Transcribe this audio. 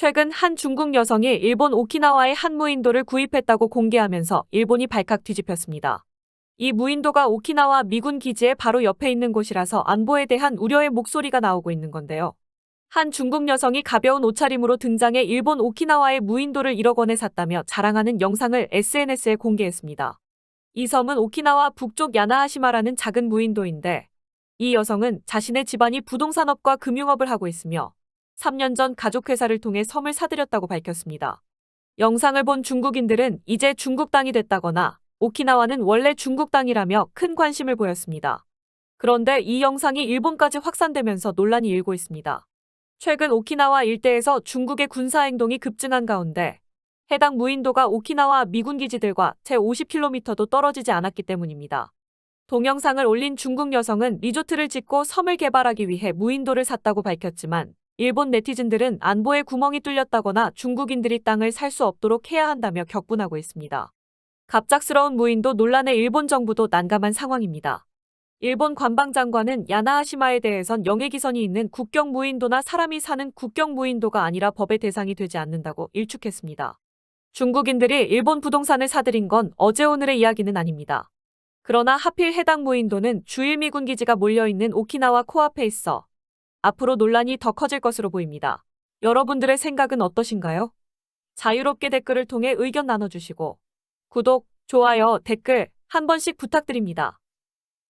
최근 한 중국 여성이 일본 오키나와의 한 무인도를 구입했다고 공개하면서 일본이 발칵 뒤집혔습니다. 이 무인도가 오키나와 미군 기지의 바로 옆에 있는 곳이라서 안보에 대한 우려의 목소리가 나오고 있는 건데요. 한 중국 여성이 가벼운 옷차림으로 등장해 일본 오키나와의 무인도를 1억 원에 샀다며 자랑하는 영상을 SNS에 공개했습니다. 이 섬은 오키나와 북쪽 야나하시마라는 작은 무인도인데 이 여성은 자신의 집안이 부동산업과 금융업을 하고 있으며 3년 전 가족회사를 통해 섬을 사들였다고 밝혔습니다. 영상을 본 중국인들은 이제 중국 땅이 됐다거나 오키나와는 원래 중국 땅이라며 큰 관심을 보였습니다. 그런데 이 영상이 일본까지 확산되면서 논란이 일고 있습니다. 최근 오키나와 일대에서 중국의 군사 행동이 급증한 가운데 해당 무인도가 오키나와 미군 기지들과 채 50km도 떨어지지 않았기 때문입니다. 동영상을 올린 중국 여성은 리조트를 짓고 섬을 개발하기 위해 무인도를 샀다고 밝혔지만 일본 네티즌들은 안보에 구멍이 뚫렸다거나 중국인들이 땅을 살 수 없도록 해야 한다며 격분하고 있습니다. 갑작스러운 무인도 논란에 일본 정부도 난감한 상황입니다. 일본 관방장관은 야나하시마에 대해선 영해기선이 있는 국경 무인도나 사람이 사는 국경 무인도가 아니라 법의 대상이 되지 않는다고 일축했습니다. 중국인들이 일본 부동산을 사들인 건 어제 오늘의 이야기는 아닙니다. 그러나 하필 해당 무인도는 주일 미군 기지가 몰려있는 오키나와 코앞에 있어 앞으로 논란이 더 커질 것으로 보입니다. 여러분들의 생각은 어떠신가요? 자유롭게 댓글을 통해 의견 나눠주시고 구독, 좋아요, 댓글 한 번씩 부탁드립니다.